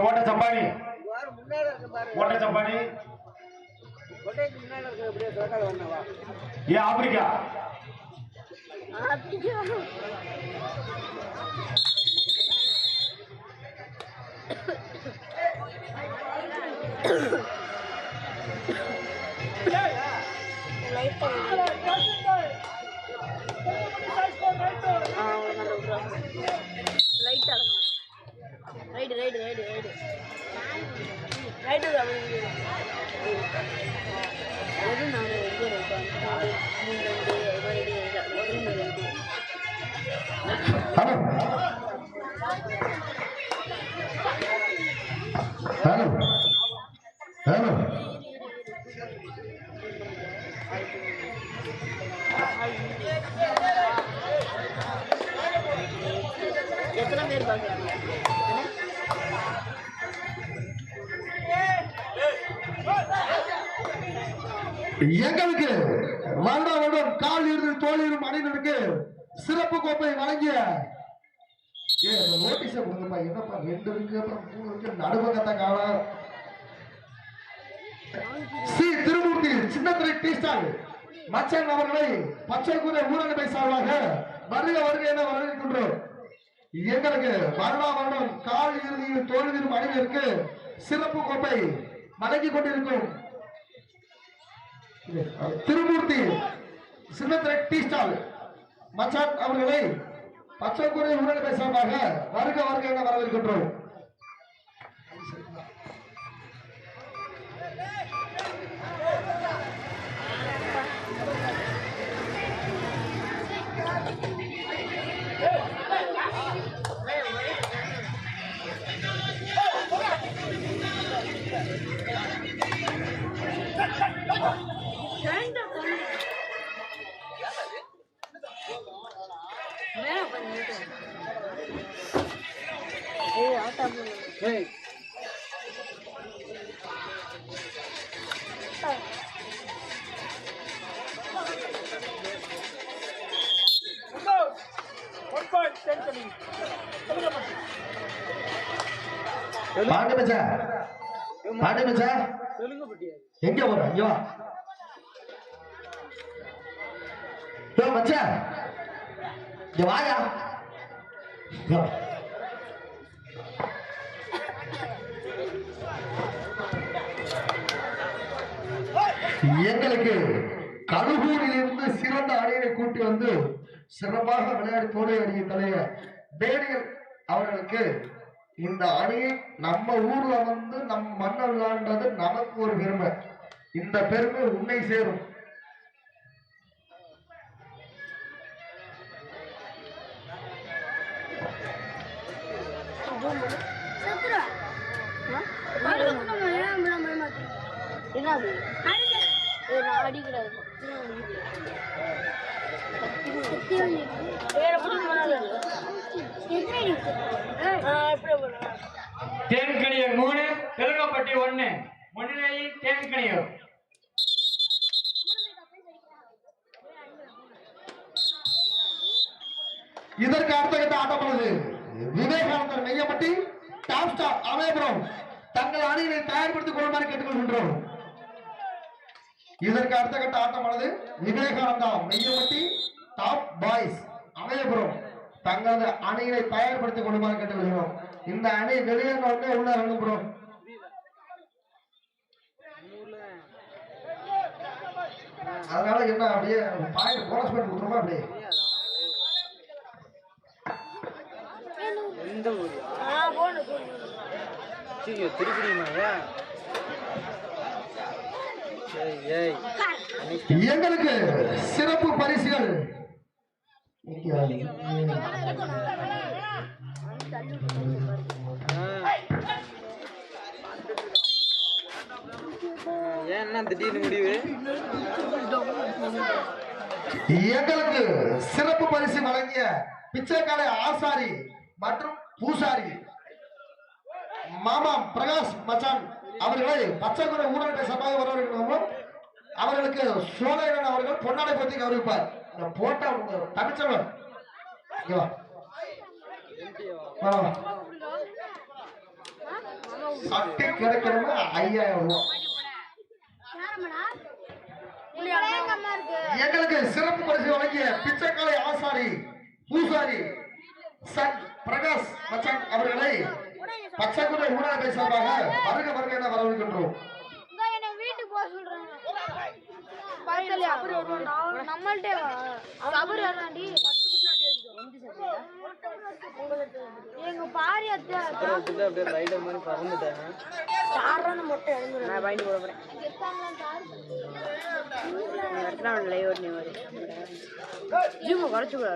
ஓட்ட பாரு. ஓட்ட சம்பானி கொட்டைக்கு முன்னாடி இருக்க அப்படியே கிழக்கால வந்தவா ஏன் ஆப்பிரிக்கா. ரைடு எது நாலு ரெண்டு ரெண்டு நாலு மூணு ரெண்டு ரெண்டு ரெண்டு ரெண்டு ஹலோ ஹலோ கால் இருந்து தோல் இரும் அணியினருக்கு சிறப்பு கோப்பை வழங்கிய ஏ நோட்டீஸ கொடுங்கப்பா. என்னப்பா ரெண்டு இருக்கு அப்புறம் மூணு இருக்கு நடுபக்கத்தான் காணும் சி. திருமூர்த்தி சின்னத்திரை டீ ஸ்டால் மச்சன் அவர்களை பச்சை குதிரை ஊரகத்தை சார்பாக வருக வருக என வரவேற்கின்றோம் எங்களுக்கு வருடா வருடம் கால் இறுதியில் தோல்வியும் அணிவிற்கு சிறப்பு கோப்பை வழங்கி கொண்டிருக்கும். திருமூர்த்தி சின்னத்திரை டீ ஸ்டால். மச்சான் அவர்களை பச்சை குறை உடல் சார்பாக வருக வருக என வரவேற்கின்றோம். பாண்டி மச்சான் பாண்டி பட்டியா எங்க போற? இங்க வா. யோ மச்சான் இங்க வாயா. எங்களுக்கு கழுகூரில் இருந்து சிறந்த அணியினை கூட்டி வந்து சிறப்பாக விளையாடி தோலை அணிய தலைவர் டேனியல் அவர்களுக்கு இந்த அணியை நம்ம ஊர்ல வந்து நம் மண் விளையாண்டது நமக்கு ஒரு பெருமை இந்த பெருமை உன்னை சேரும் சத்துருவா. தேன்கனியூர் மூணு தெலுங்கப்பட்டி ஒண்ணு. முன்னிலையில் தேன்கனியூர். இதற்கு அடுத்த ஆட்டப்படுது விவேகானந்தர் மெய்யப்பட்டி டாப் ஸ்டார் அமயபுரம் தங்கள் அணிகளை தயார்படுத்திக் கொள்ளுமாறு கேட்டுக்கொள்கின்றோம். இதற்கு அடுத்த கட்ட ஆட்டமானது விவேகானந்தா மெய்யப்பட்டி டாப் பாய்ஸ் அமயபுரம் தங்களது அணியினை தயார்படுத்திக் கொள்ளுமாறு கேட்டுக்கொள்கிறோம். இந்த அணி வெளியேறின உடனே உள்ள bro. அதனால என்ன அப்படியே பாயிண்ட் போனஸ் பாயிண்ட் கொடுத்துருமா அப்படியே எந்த ஊர்? எங்களுக்கு சிறப்பு பரிசுகள். என்ன திடீர்னு முடிவு? எங்களுக்கு சிறப்பு பரிசு வழங்கிய பிச்சைக்காலை ஆசாரி மற்றும் பூசாரி மாமா பிரகாஷ் மச்சான் அவர்களை பச்சைக்குறை ஊரக சபாக வரவேற்கிறோம் அவர்களுக்கு சோழையன் அவர்கள் பொன்னாடை பற்றி கௌரவிப்பார். இந்த போட்டா உங்க இங்க சட்டி ஐயாயிரம் ரூபாய் எங்களுக்கு சிறப்பு பரிசு வழங்கிய பிச்சைக்காலை ஆசாரி பூசாரி சன் பிரகாஷ் மச்சான் அவர்களை பச்சைக்குறை ஊடக பேசுவதாக வருக வருக என வரவேற்கின்றோம் வீட்டுக்கு போக சொல்றாங்க பக்கத்துல அவரு வருவான்டா நம்மள்ட்டே வா. அவரு வர்றாண்டி எங்க பாரி சாரண மொட்டை நான் ஜிம் குறைச்சு கூட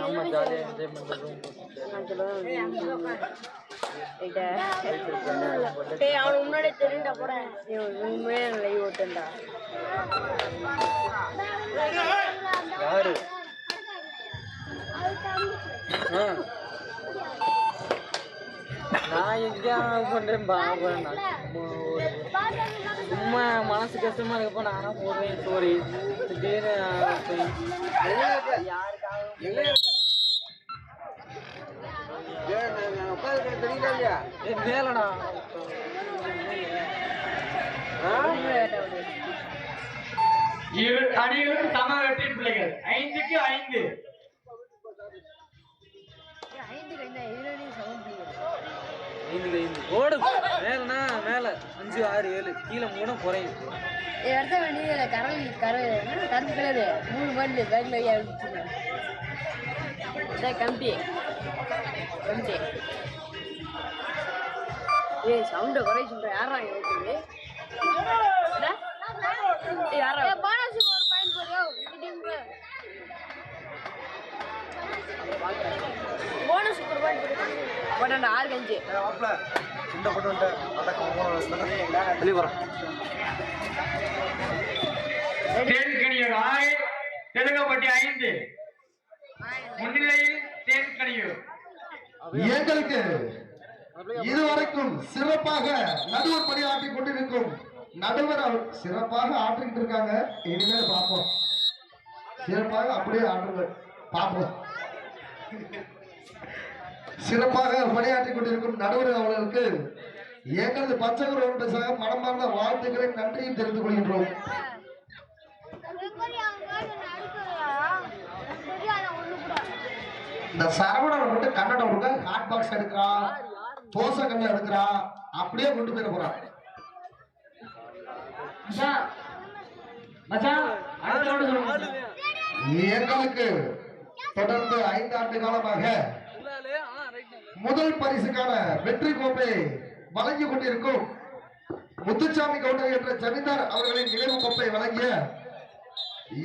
ரொம்ப ஜாலியாக என்ஜாய் பண்ணுறோம் டேய் அவனுக்கு முன்னாடியே தெரியும்டா போறேன் உண்மையே லைவ் ஓட்டேன்டா யாரு. நான் எங்கேயா பண்றேன் பாப்பேன் சும்மா மனசு கஷ்டமா இருக்கப்ப நானா போடுவேன் ஸ்டோரி திடீர்னு போய் ஏய், மேலடா இரு அணிகளுக்கு சம வெற்றி பிள்ளைகள். ஐந்துக்கு ஐந்து. ஐந்துக்கு ஐந்து ஓடு. மேலனா மேல. அஞ்சு ஆறு ஏழு. கீழே மூணு குறையும். எடுத்த வேண்டியது கரல் கரல். கருப்பு கலரு? மூணு மணி வச்சுருக்கேன் கம்பி. கம்பி ஏய் சவுண்ட குறை சொல்ற யாரா இருக்குது யாரா பானசி ஒரு பாயிண்ட் போறியோ போனஸ் ஒரு பாயிண்ட் போட்டா ஆறு கஞ்சி தேன்கனியூர் ஆறு தெலுங்கப்பட்டி ஐந்து. முன்னிலையில் தேன்கனியூர். எங்களுக்கு இதுவரைக்கும் சிறப்பாக நடுவர் பணியாற்றி கொண்டிருக்கும் நடுவர் சிறப்பாக ஆற்றிக்கிட்டு இருக்காங்க. இனிமேல் பார்ப்போம். சிறப்பாக அப்படியே ஆற்றுங்க பார்ப்போம். சிறப்பாக பணியாற்றி கொண்டிருக்கும் நடுவர் அவர்களுக்கு எங்களது பச்சைக்குறை ஒன்றை மனமார்ந்த வாழ்த்துக்களை நன்றியும் தெரிந்து கொள்கின்றோம். இந்த சரவணன் மட்டும் கன்னடம் கொடுக்க ஹாட் பாக்ஸ் எடுக்கிறான் தோசை கல்ல எடுக்கிறான் அப்படியே கொண்டு போயிட போறான் எங்களுக்கு தொடர்ந்து ஐந்து ஆண்டு காலமாக முதல் பரிசுக்கான வெற்றி கோப்பை வழங்கி கொண்டிருக்கும் முத்துச்சாமி கவுண்டர் என்ற ஜமீன்தார் அவர்களின் நினைவு கோப்பை வழங்கிய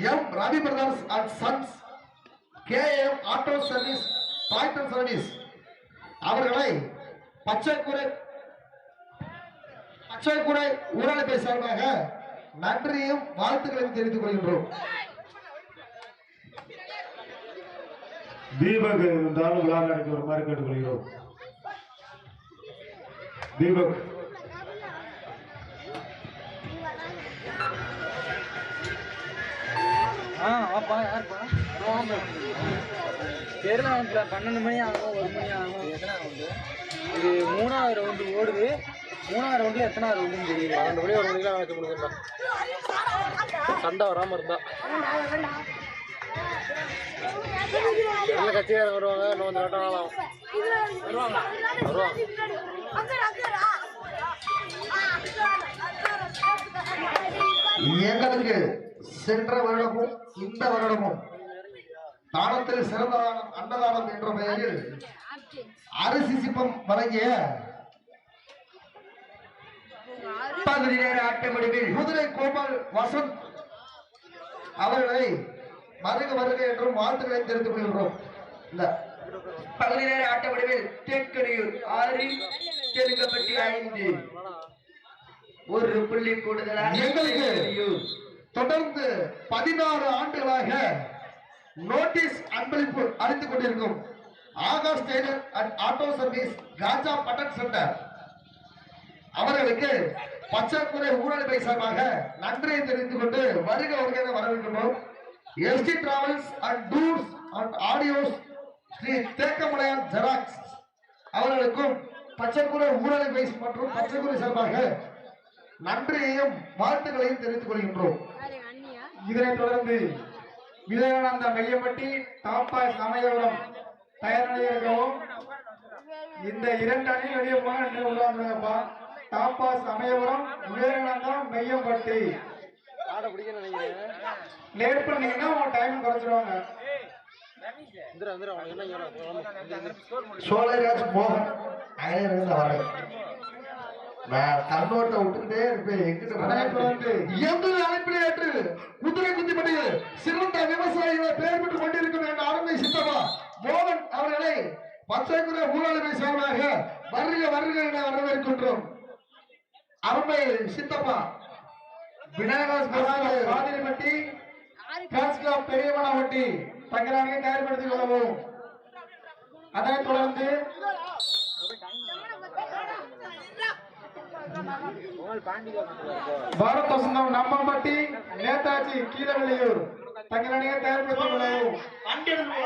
M. Ravi brothers and sons K M auto service tractor service அவர்களை பச்சைக்குறை பச்சைக்குறை ஊரமைப்பை சார்பாக நன்றியும் வாழ்த்துக்களையும் தெரிவித்துக் கொள்கின்றோம். தீபக் இருந்தாலும் விழா நடத்தி வருமாறு கேட்டுக்கொள்கிறோம். தீபக். ஆ வாப்பா யாருப்பா. தெரியல அவனுக்கு பன்னெண்டு மணி ஆகும் ஒரு மணி ஆகும். எத்தனை ரவுண்டு இது மூணாவது ரவுண்டு ஓடுது. மூணாவது ரவுண்டில் எத்தனாவது ரவுண்டுன்னு தெரியல. பன்னெண்டு மணி ஒரு மணிக்கெலாம் வச்சு முடிஞ்சிடலாம் சண்டை வராமல் இருந்தா. நல்ல கட்சியாக வருவாங்க? இன்னும் கொஞ்சம் நேரம் ஆகலாம். வருவாங்க வருவாங்க. எங்களுக்கு சென்ற வருடமும் இந்த வருடமும் தானத்தில் சிறந்த தானம் அன்னதானம் என்ற பெயரில் அரிசி சிப்பம் வழங்கிய பகுதி நேர ஆட்டமடிவில் குதிரை கோபால் வசந்த் அவர்களை வருக வருக என்றும் வாழ்த்துக்களை தெரிந்து கொள்கிறோம் இந்த பகுதி நேர ஆட்டமடிவில் தேக்கடியூர் ஆறு தெலுங்கப்பட்டி ஐந்து. ஒரு புள்ளி கூடுதலாக எங்களுக்கு தொடர்ந்து பதினாறு ஆண்டுகளாக நோட்டீஸ் அன்பளிப்பு அளித்துக் கொண்டிருக்கும் Akash tailor and auto service Kaja button centre. அவர்களுக்கு பச்சாக்குறை ஊழல் சார்பாக நன்றியை தெரிவித்துக் கொண்டு வருக வருக வரவேற்கின்றோம். ST travels and tours and audios Shri Thekkamalaiyan xerox அவர்களுக்கும் பச்சைக்குறை பைஸ் மற்றும் பச்சைக்குறை சார்பாக நன்றியையும் வாழ்த்துக்களையும் தெரிவித்துக் கொள்கின்றோம். இதனைத் தொடர்ந்து விவேகானந்த மையப்பட்டி தாப்பா சமயபுரம் தயார் இருக்கவும் இந்த இரண்டு அணியும் வெளியே போனா இன்னும் உள்ள தாப்பா சமயபுரம் விவேகானந்தா மையப்பட்டி நினைக்கிறேன் லேட் பண்ணீங்கன்னா டைம் குறைச்சிருவாங்க சோழராஜ் மோகன் அயலிருந்து வரேன் நான் கண்ணோட்ட விட்டுக்கிட்டே இருப்பேன். எங்கிட்டு எந்த அழைப்பிலே ஏற்று குதிரை குத்திப்பட்டியில் சிறந்த விவசாயிகளை பெயர் பெற்றுக் கொண்டிருக்கும் அருமை சித்தமா மோகன் அவர்களை பச்சைக்குறை ஊழலுமை சார்பாக வருக வருக என வரவேற்கின்றோம். அருமை சித்தப்பா விநாயகர் கிளப் பெரியமனப்பட்டி தங்கராணியை தயார்படுத்திக் கொள்ளவும். அதனைத் தொடர்ந்து பாரத் வசந்தம் நம்மம்பட்டி நேதாஜி கீழவெளியூர். தங்கராணியை தயார்படுத்திக் கொள்ளவும் வண்டி எடுத்து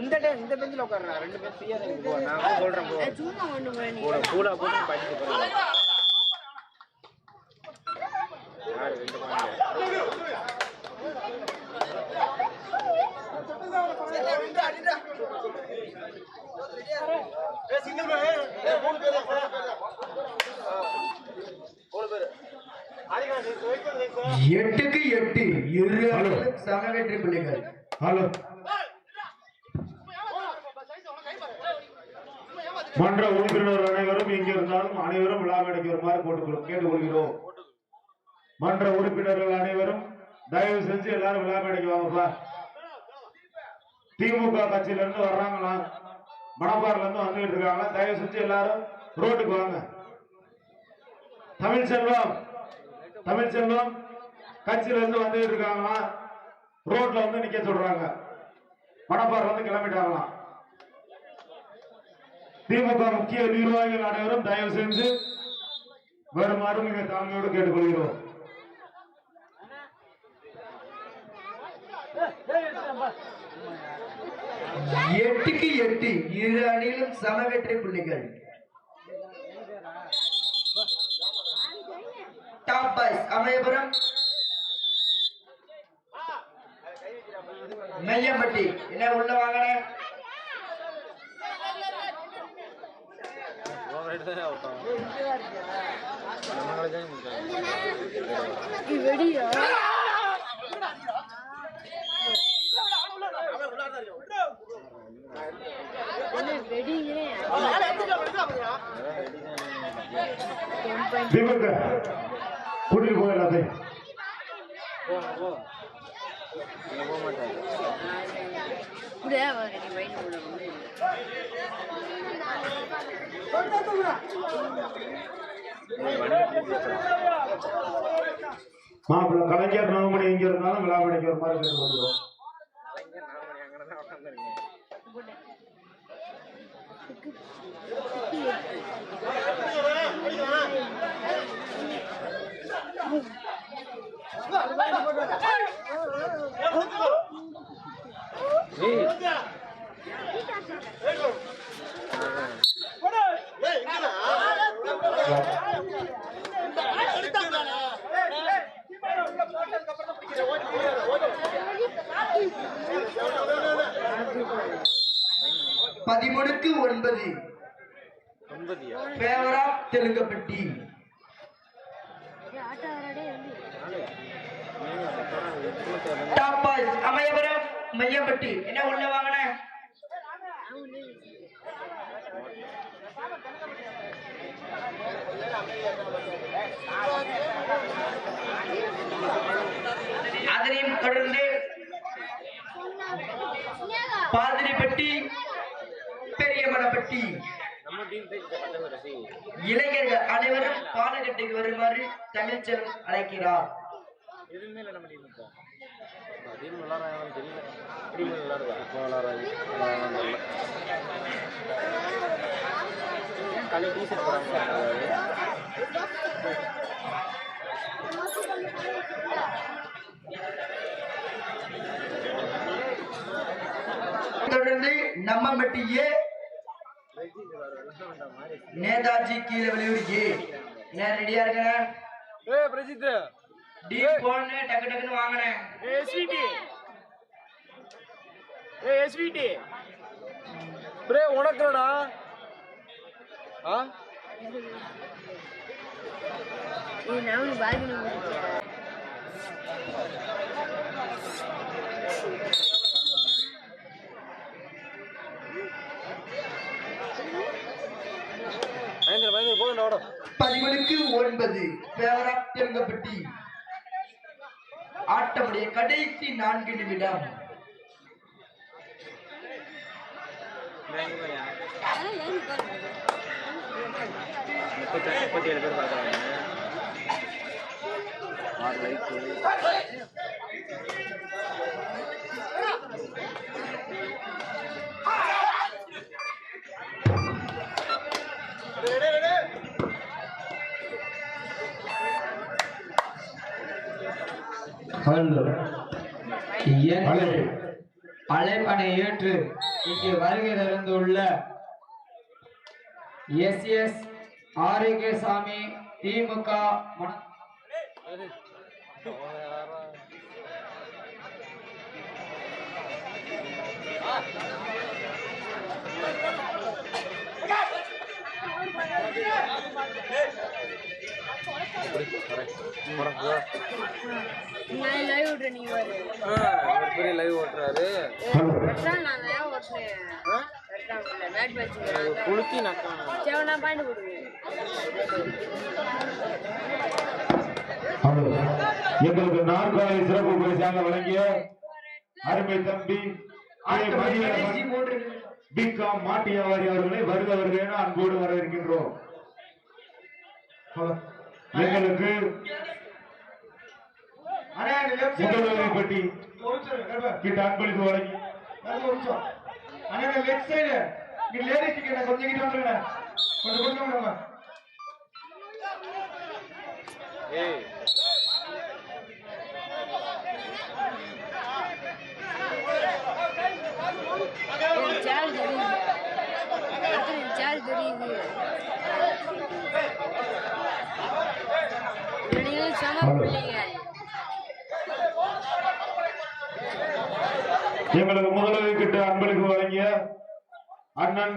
இந்த டைம் இந்த பெஞ்சில் உட்காருண்ணா ரெண்டு பேரும் ஃப்ரீயாக தான் போ நான் சொல்கிறேன் போ கூட கூலா போட்டு படிச்சு போகிறேன் ரெண்டு எட்டுக்கு எட்டு இரு சம வெற்றி புள்ளிகள். ஹலோ. மன்ற உறுப்பினர் அனைவரும் இங்க இருந்தாலும் அனைவரும் விழா மேடைக்கு வருமாறு கேட்டுக்கொள்கிறோம். மன்ற உறுப்பினர்கள் அனைவரும் தயவு செஞ்சு எல்லாரும் விழா மேடைக்கு வாங்கப்பா. திமுக கட்சியில இருந்து வர்றாங்களா? மணப்பாறையில இருந்து வந்துகிட்டு இருக்காங்க தயவு செஞ்சு எல்லாரும் ரோட்டுக்கு வாங்க தமிழ் செல்வம் தமிழ் செல்வம் கட்சியில இருந்து வந்துகிட்டு இருக்காங்களா ரோட்ல வந்து நிக்க சொல்றாங்க மணப்பாறை வந்து கிளம்பிட்டாங்களாம் திமுக முக்கிய நிர்வாகிகள் அனைவரும் தயவு செஞ்சு வருமாறு மிக தாழ்மையோடு கேட்டுக்கொள்கிறோம் எட்டுக்கு எட்டு இரு அணியிலும் சம வெற்றி புள்ளிகள். Top boys அமயபுரம். மெய்யம்பட்டி என்ன உள்ள வாங்கின உன் ரைட்டு தான் அவுட்டான் நம்மளே தான் முடிச்சாங்க நீ வெடியா என்ன வெடிங்கிறேன் திமுக கூட்டிட்டு போக எல்லாத்தையும் போ போ இங்கே போக மாட்டாங்க இப்படியே வாங்க நீ வயிறு உள்ள வந்து மாப்பிள்ள கலைஞர் நவமணி எங்க இருந்தாலும் விழா மேடைக்கு வருமாறு கேட்டுக்கொள்கிறோம் அங்கே தான் உட்காந்துருக்கேன் ஏய் பதிமூணுக்கு ஒன்பது. ஒன்பதியா? பேவரா தெலுங்கப்பட்டி ஆட்டோ வராடே வந்து டாப்பாஸ் அமையபுரம் மையப்பட்டி என்ன உள்ள வாங்கின? அதனையும் தொடர்ந்து பாதிரிப்பட்டி பெரியமனப்பட்டி இளைஞர்கள் அனைவரும் பாலகட்டைக்கு வருமாறு தமிழ்ச்செல்வன் அழைக்கிறார். எதுவுமே நம்ம டீம் விளாட்றாங்கன்னு தெரியல. டீம் விளாடுதா? இப்போ விளாட்றாங்க. விளாட்றாங்க காலையில் டீஷர்ட் தொடர்ந்து நம்மம்பட்டி ஏ நேதாஜி கீழே வெளியூர் ஏ. என்ன ரெடியா இருக்கண்ணே ஏ பிரஜித் டி போன்னு டக்கு டக்குன்னு வாங்கினேன். ஏ எஸ்விடி ஏ எஸ்விடி பிரே உனக்குடா ஆ? இது நான் ஓடும் பதிமனுக்கு ஒன்பது. பேவரா தெலுங்கப்பட்டி ஆட்டமுடைய கடைசி நான்கு நிமிடம். முப்பத்தி ஏழு பேர் பார்க்குறாங்க ஆறு லைக்கு அழைப்பனை ஏற்று இங்கு வருகை தந்துள்ள எஸ் எஸ் ஆரோக்கியசாமி திமுக மன- பெரிய லைவ் ஓட்டுறாரு குளுத்தி நான் பாயிண்ட் எங்களுக்கு நாற்காலி சிறப்பு பரிசாக வழங்கிய அருமை தம்பி பிகாம் மாட்டியாவாரி அவர்களை வருக வருக என அன்போடு வரவேற்கின்றோம் எங்களுக்கு அண்ணே அந்த லெஃப்ட் சைடு முதல்வரை பற்றி ஒரு நிமிஷம் கருப்பா. கிட்ட அன்பளிப்பு வழங்கி அண்ணே லெஃப்ட் சைடு இங்க லேடிஸ் டிக்கெட் கொஞ்சம் கிட்ட வந்துருங்க கொஞ்சம் கொஞ்சம் ஏய் சேர் தெரியுது எத்தனை சேர் தெரியுது நீங்களும் செம பிள்ளைங்க எங்களுக்கு முதல்வரை கிட்ட அன்பளிப்பு வழங்கிய அண்ணன்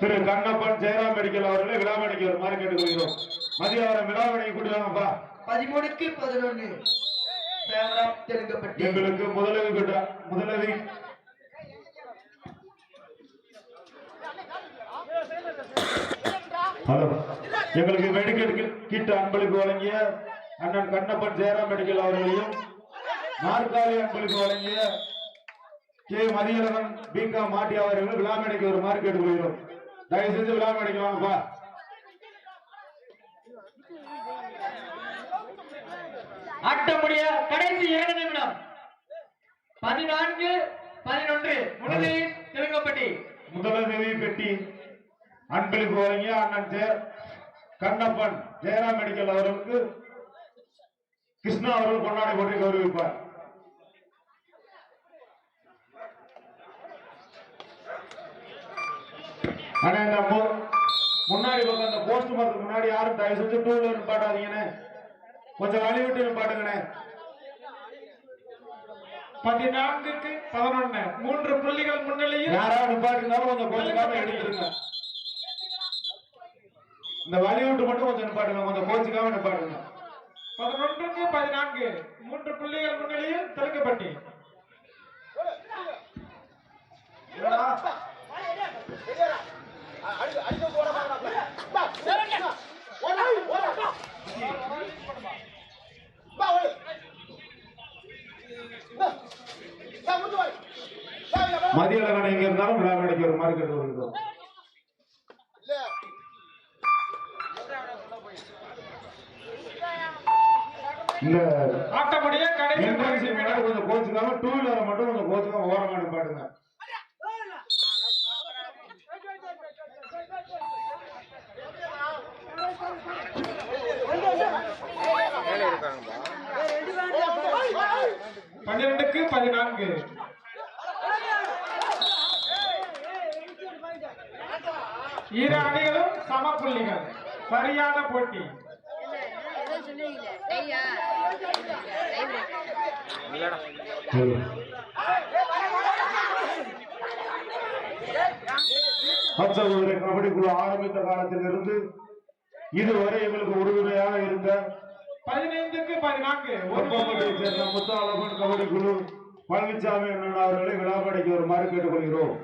திரு கண்ணப்பன் ஜெயராம் மெடிக்கல் அவர்களை விழா மேடைக்கு வருமாறு கேட்டுக்கொள்கிறோம். மதிய அவரை விழா மேடைக்கு கூட்டி வாங்கப்பா பதிமூணுக்கு பதினொன்னு. எங்களுக்கு முதலுதவி கிட்ட முதலுதவி. ஹலோ. எங்களுக்கு மெடிக்கல் கிட் அன்பளிப்பு வழங்கிய அண்ணன் கண்ணப்பன் ஜெயராம் மெடிக்கல் அவர்களையும் நாற்காலி அன்பளிப்பு வழங்கிய கே மதியழகன் பிகா மாட்டி அவர்கள் விழா மேடைக்கு வருமாறு கேட்டுக்கொள்கிறோம் தயவு செஞ்சு விழா மேடைக்கு வாங்கப்பா. ஆட்டமுடைய கடைசி இரண்டு நிமிடம். பதினான்கு பதினொன்று முன்னணி தெலுங்கப்பட்டி முதலுதவி பெட்டி அன்பளிப்பு வழங்கிய அண்ணன் ஜெய கண்ணப்பன் ஜெயராம் மெடிக்கல் அவர்களுக்கு கிருஷ்ணா அவர்கள் கொண்டாடி போட்டு கௌரவிப்பார். ஆனா இந்த முன்னாடி பக்கம் அந்த போஸ்ட் மரத்துக்கு முன்னாடி யாரும் தயவு செஞ்சு டூ வீலர் பாட்டாதீங்கண்ணே கொஞ்சம் வழி விட்டு நிப்பாட்டுங்கண்ணே. பதினான்குக்கு பதினொன்னு. மூன்று புள்ளிகள் முன்னிலையில் யாராவது நிப்பாட்டிருந்தாலும் கொஞ்சம் கோச்சுக்காம எடுத்துருங்க. இந்த வழி விட்டு மட்டும் கொஞ்சம் நிப்பாட்டுங்க கொஞ்சம் கோச்சுக்காம நிப்பாட்டுங்க. பதினொன்றுக்கு பதினான்கு. மூன்று புள்ளிகள் முன்னிலையில் தெலுங்குப்பட்டி மதிய எங்க இருந்தாலும் விழா மேடைக்கு ஒரு மாதிரி கேட்டு வருகிறோம் இந்த ஆட்டமுடைய கடைசி கொஞ்சம் கோச்சுக்காம டூ வீலர் மட்டும் கொஞ்சம் கோச்சுக்காம ஓரமான பாடுங்க பன்னிரெண்டுக்கு பதினான்கு. இரு அணிகளும் சம புள்ளிகள். சரியான போட்டி. பச்சகுதிரை கபடி குழு ஆரம்பித்த காலத்திலிருந்து இதுவரை எங்களுக்கு உறுதுணையாக இருந்த பதினைந்துக்கு பதினான்கு சேர்ந்த கபடி குழு பழனிசாமி அண்ணன் அவர்களை விழாப்படைக்கு வருமாறு கேட்டுக்கொள்கிறோம்.